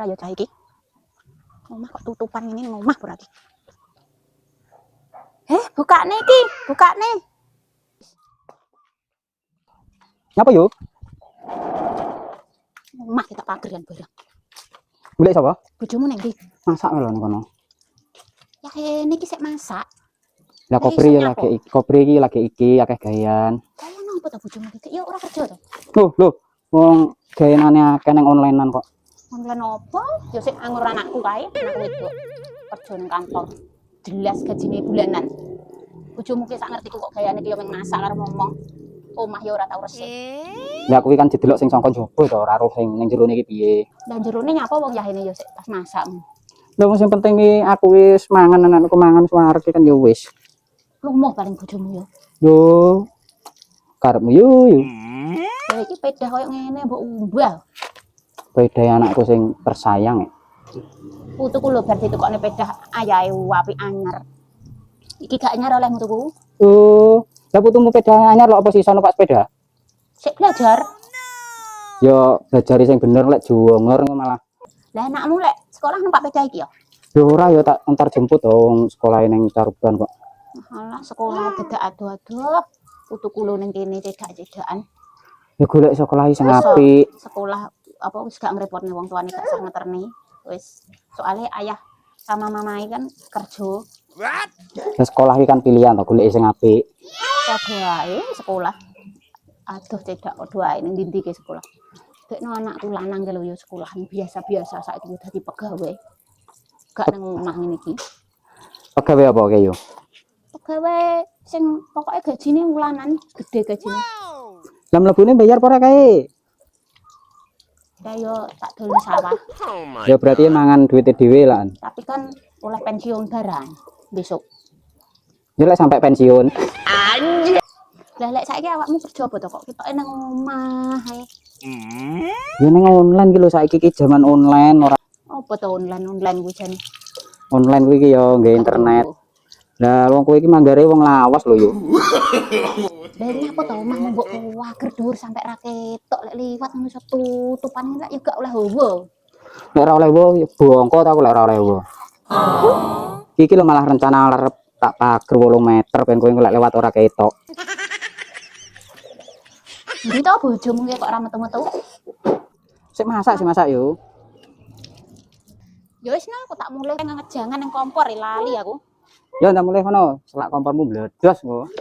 ora ya cah iki? Omah kok tutupan ini nang omah berarti. Eh, buka nih ki, buka nih. Ngapa yo? Omah kita pageran barang. Golek sapa? Bojomu nang ndi? Masak lho nang kono. Ya kene iki sik masak. Lah kopri ya lagi kopri iki lagi iki akeh gawean. Kaya napa ta bojomu iki? Ya ora kerja to. Loh, loh. Wong gaweanane akeh nang onlinean kok. Online apa? Ya sik anggur anakku kae, anak wedok. Kerja nang kantor. Jelas gajine bulanan. Bojomu ki sak ngertiku kok gayane ki yo meng masak karo ngomong. Omah ya ora tau resik. Lah kuwi kan jedelok sing sangka njaba to, ora roh sing ning jerone iki piye. Dan jerone nyapa wong yahene yo sik pas masak. Lho wong sing penting iki aku wis mangan anakku mangan wis wareg kan ya wis. Lumoh paling bojomu yo. Yo karepmu yo yo. Ya iki pedah koyo ngene mbok umbah. Beda anakku sing tersayang. ya. Putuku lho bar ditukokne pedah ayahe apik anyar. Iki gak anyar oleh tuku. Oh, lah putumu sepeda anyar lho apa sisa numpak sepeda? Sik belajar. Yo belajar sing bener lek engko malah. Lah anakmu lek sekolah numpak pedah iki ya. Yo ora yo tak entar jemput dong sekolah ning Caruban kok. Alah sekolah dadak ado-ado. Putuku lho ning kene cedak-cedakan. Ya golek sekolah sing apik. Sekolah apa wis gak ngrepotne wong tuane gak sah ngeterne. Wis soalnya ayah sama mamai kan kerja. Ya sekolah iki kan pilihan to golek sing apik. Padha wae sekolah. Aduh cedak padha wae ning ndi ke sekolah. Dekno anakku lanang lho ya sekolah biasa-biasa saiki dadi pegawai. Gak nang omah ngene iki. Pegawe apa kayak yo? Pegawai sing pokoknya gajine wulanan gede gajine. Lah mlebune bayar apa ora kae? Kaya tak dol sawah. Ya berarti mangan duitnya dhewe lah. Tapi kan oleh pensiun barang besok. Ya lek sampai pensiun. Lah lek saiki awakmu kerja apa to kok ketoke nang omah ae. Ya ning online ki lho saiki ki jaman online ora Apa to online-online kuwi jane? online kuwi ki yo nggae internet. Lah wong kowe iki manggare wong lawas lho yo. Lah ini apa to omah mbok wager dhuwur sampe ra ketok lek liwat ngono tutupan lek ya gak oleh hawa. Lek ora oleh wo ya bongko ta aku lek ora oleh wo. Iki lho malah rencana arep tak pager 8 meter ben kowe lek lewat ora ketok. Ndi to bojomu ki kok ora metu-metu? Sik masak sik masak yo. Ya wis nah aku tak mulai ngejangan nang kompor lali aku. Ya ndak mulai kono, selak kompormu bledos kok.